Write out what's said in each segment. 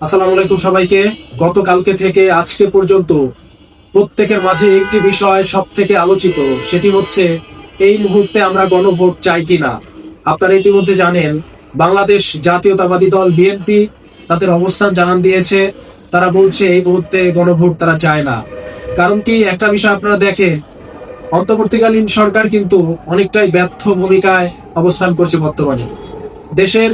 আসসালামু আলাইকুম সবাইকে। গতকালকে থেকে আজকে পর্যন্ত প্রত্যেকের মাঝে একটি বিষয় সব থেকে আলোচিত, সেটি হচ্ছে, এই মুহূর্তে আমরা গণভোট চাই কিনা? আপনারা ইতিমধ্যে জানেন, বাংলাদেশ জাতীয়তাবাদী দল বিএনপি তাদের অবস্থান জানান দিয়েছে। তারা বলছে, এই মুহূর্তে গণভোট তারা চায় না। কারণ কি, একটা বিষয় আপনারা দেখেন, অন্তর্বর্তীকালীন সরকার কিন্তু অনেকটাই ব্যর্থ ভূমিকায় অবস্থান করছে বর্তমানে। দেশের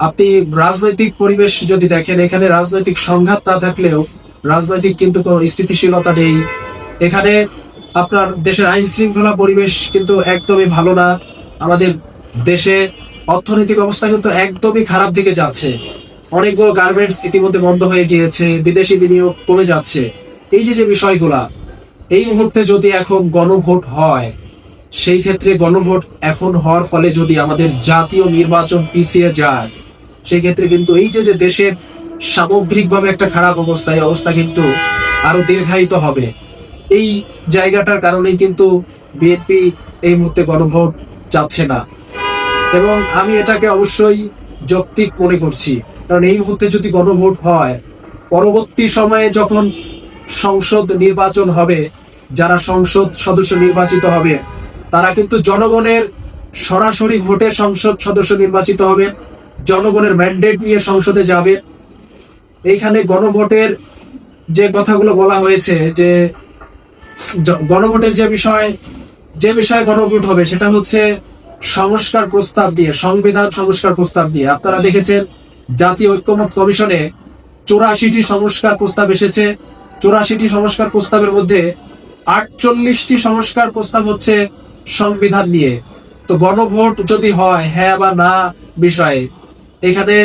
আপনি রাজনৈতিক পরিবেশ যদি দেখেন, এখানে রাজনৈতিক সংঘাত না থাকলেও রাজনৈতিক কিন্তু কোনো স্থিতিশীলতা নেই। এখানে আপনার দেশের আইন শৃঙ্খলা পরিবেশ কিন্তু একদমই ভালো না। আমাদের দেশে অর্থনৈতিক অবস্থা কিন্তু একদমই খারাপ দিকে যাচ্ছে। অনেকগুলো গার্মেন্টস ইতিমধ্যে বন্ধ হয়ে গিয়েছে, বিদেশি বিনিয়োগ কমে যাচ্ছে। এই যে যে বিষয়গুলা, এই মুহূর্তে যদি এখন গণভোট হয়, সেই ক্ষেত্রে গণভোট এখন হওয়ার ফলে যদি আমাদের জাতীয় নির্বাচন পিছিয়ে যায় সেই ক্ষেত্রে কিন্তু এই যে যে দেশের সামগ্রিকভাবে একটা খারাপ অবস্থা, এই অবস্থা কিন্তু আরও দীর্ঘায়িত হবে। এই জায়গাটার কারণেই কিন্তু বিএনপি এই মুহূর্তে গণভোট চাচ্ছে না। এবং আমি এটাকে অবশ্যই যৌক্তিক মনে করছি। কারণ এই মুহূর্তে যদি গণভোট হয়, পরবর্তী সময়ে যখন সংসদ নির্বাচন হবে, যারা সংসদ সদস্য নির্বাচিত হবে, তারা কিন্তু জনগণের সরাসরি ভোটে সংসদ সদস্য নির্বাচিত হবে। জনগণের ম্যান্ডেট নিয়ে সংসদে যাবে। এইখানে গণভোটের যে কথাগুলো বলা হয়েছে যে গণভোটের যে বিষয়, যে বিষয়ে গণভোট হবে সেটা হচ্ছে সংস্কার প্রস্তাব দিয়ে, সংবিধান সংস্কার প্রস্তাব দিয়ে। আপনারা দেখেছেন জাতীয় ঐক্যমত কমিশনে চৌরাশিটি সংস্কার প্রস্তাব এসেছে। চৌরাশিটি সংস্কার প্রস্তাবের মধ্যে আটচল্লিশটি সংস্কার প্রস্তাব হচ্ছে সংবিধান নিয়ে। তো গণভোট যদি হয় হ্যাঁ বা না বিষয়ে এখানে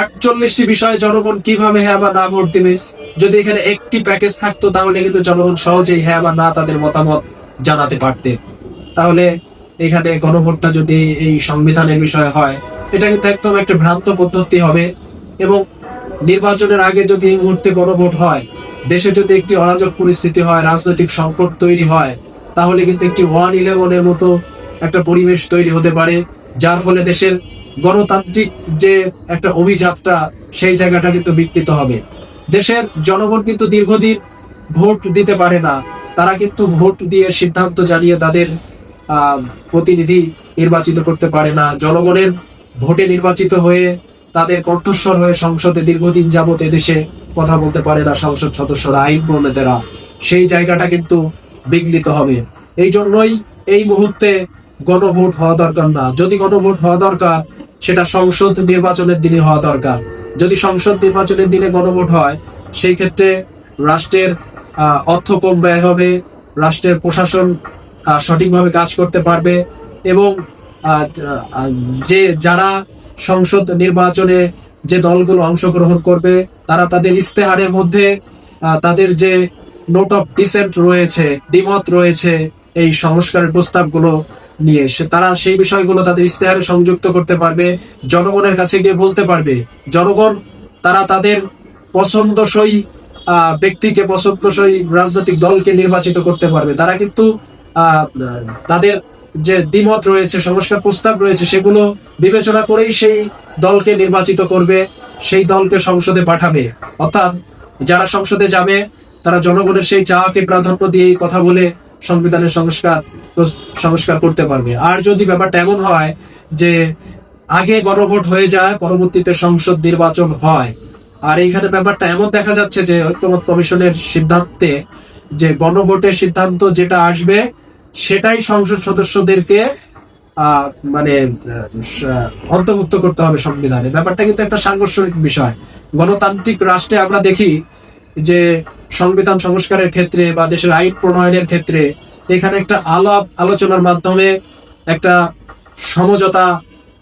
আটচল্লিশটি বিষয়ে জনগণ কীভাবে হ্যাঁ বা না ভোট দিবে? যদি এখানে একটি প্যাকেজ থাকতো, তাহলে কিন্তু জনগণ সহজেই হ্যাঁ বা না তাদের মতামত জানাতে পারতে। তাহলে এখানে গণভোটটা যদি এই সংবিধানের বিষয় হয়, এটা কিন্তু একদম একটা ভ্রান্ত পদ্ধতি হবে এবং নির্বাচনের আগে যদি এই মুহূর্তে গণভোট হয়, দেশে যদি একটি অরাজক পরিস্থিতি হয়, রাজনৈতিক সংকট তৈরি হয়, তাহলে কিন্তু একটি ওয়ান ইলেভেনের মতো একটা পরিবেশ তৈরি হতে পারে, যার ফলে দেশের গণতান্ত্রিক যে একটা অভিযাত্রা, সেই জায়গাটা কিন্তু বিকৃত হবে। দেশের জনগণ কিন্তু দীর্ঘদিন ভোট দিতে পারে না। তারা কিন্তু ভোট দিয়ে সিদ্ধান্ত জানিয়ে তাদের প্রতিনিধি নির্বাচিত করতে পারে না। জনগণের ভোটে নির্বাচিত হয়ে তাদের কণ্ঠস্বর হয়ে সংসদে দীর্ঘদিন যাবত এদেশে কথা বলতে পারে না সংসদ সদস্যরা আইন প্রণেতারা সেই জায়গাটা কিন্তু বিঘ্নিত হবে। এই জন্যই এই মুহূর্তে গণভোট হওয়া দরকার না। যদি গণভোট হওয়া দরকার, সেটা সংসদ নির্বাচনের দিনে হওয়া দরকার। যদি সংসদ নির্বাচনের দিনে গণভোট হয়, সেই ক্ষেত্রে রাষ্ট্রের অর্থ কম ব্যয় হবে, রাষ্ট্রের প্রশাসন সঠিকভাবে কাজ করতে পারবে এবং যে যারা সংসদ নির্বাচনে যে দলগুলো অংশগ্রহণ করবে, তারা তাদের ইস্তেহারের মধ্যে তাদের যে নোট অফ ডিসেন্ট রয়েছে, দ্বিমত রয়েছে, এই সংস্কারের প্রস্তাবগুলো নিয়ে তারা সেই বিষয়গুলো তাদের ইস্তেহারে সংযুক্ত করতে পারবে, জনগণের কাছে গিয়ে বলতে পারবে। জনগণ, তারা তাদের পছন্দসই ব্যক্তিকে, পছন্দসই রাজনৈতিক দলকে নির্বাচিত করতে পারবে। তারা কিন্তু তাদের যে দ্বিমত রয়েছে, সংস্কার প্রস্তাব রয়েছে, সেগুলো বিবেচনা করেই সেই দলকে নির্বাচিত করবে, সেই দলকে সংসদে পাঠাবে। অর্থাৎ যারা সংসদে যাবে, তারা জনগণের সেই চাওয়াকে প্রাধান্য দিয়ে কথা বলে সংবিধানের সংস্কার সংস্কার করতে পারবে। আর যদি ব্যাপারটা এমন হয় যে আগে গণভোট হয়ে যায়, পরবর্তীতে সংসদ নির্বাচন হয়, আর এইখানে ব্যাপারটা এমন দেখা যাচ্ছে যে ঐক্যমত কমিশনের সিদ্ধান্তে যে গণভোটের সিদ্ধান্ত যেটা আসবে, সেটাই সংসদ সদস্যদেরকে মানে অন্তর্ভুক্ত করতে হবে সংবিধানে। ব্যাপারটা কিন্তু একটা সাংঘর্ষিক বিষয়। গণতান্ত্রিক রাষ্ট্রে আমরা দেখি যে সংবিধান সংস্কারের ক্ষেত্রে বা দেশের আইন প্রণয়নের ক্ষেত্রে এখানে একটা আলাপ আলোচনার মাধ্যমে একটা সমঝোতা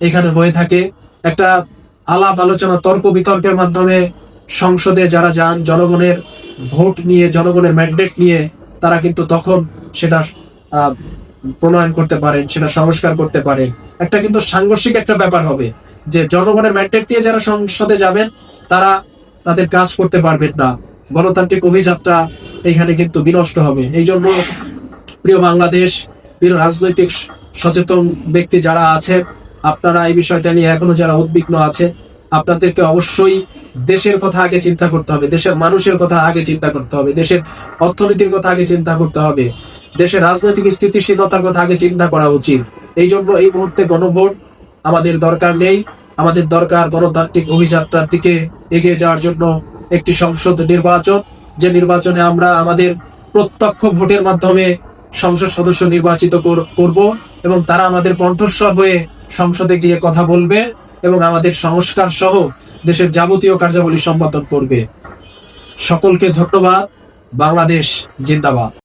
এখানে হয়ে থাকে। একটা আলাপ আলোচনা তর্ক বিতর্কের মাধ্যমে সংসদে যারা যান, জনগণের ভোট নিয়ে, জনগণের ম্যান্ডেট নিয়ে, তারা কিন্তু তখন সেটা প্রণয়ন করতে পারেন, সেটা সংস্কার করতে পারেন। একটা কিন্তু সাংঘর্ষিক একটা ব্যাপার হবে যে জনগণের ম্যান্ডেট নিয়ে যারা সংসদে যাবেন, তারা তাদের কাজ করতে পারবেন না। গণতান্ত্রিক অভিযাত্রা এখানে কিন্তু বিনষ্ট হবে। এই জন্য প্রিয় বাংলাদেশ, প্রিয় রাজনৈতিক সচেতন ব্যক্তি যারা আছে, আপনারা এই বিষয়টা নিয়ে এখনও যারা উদ্বিগ্ন আছে, আপনাদেরকে অবশ্যই দেশের কথা আগে চিন্তা করতে হবে, দেশের মানুষের কথা আগে চিন্তা করতে হবে, দেশের অর্থনীতির কথা আগে চিন্তা করতে হবে, দেশের রাজনৈতিক স্থিতিশীলতার কথা আগে চিন্তা করা উচিত। এই জন্য এই মুহূর্তে গণভোট আমাদের দরকার নেই, আমাদের দরকার গণতান্ত্রিক অভিযাত্রার দিকে এগিয়ে যাওয়ার জন্য একটি সংসদ নির্বাচন, যে নির্বাচনে আমরা আমাদের প্রত্যক্ষ ভোটের মাধ্যমে সংসদ সদস্য নির্বাচিত কর- করব এবং তারা আমাদের কণ্ঠস্বর হয়ে সংসদে গিয়ে কথা বলবে এবং আমাদের সংস্কার সহ দেশের যাবতীয় কার্যাবলী সম্পাদন করবে। সকলকে ধন্যবাদ। বাংলাদেশ জিন্দাবাদ।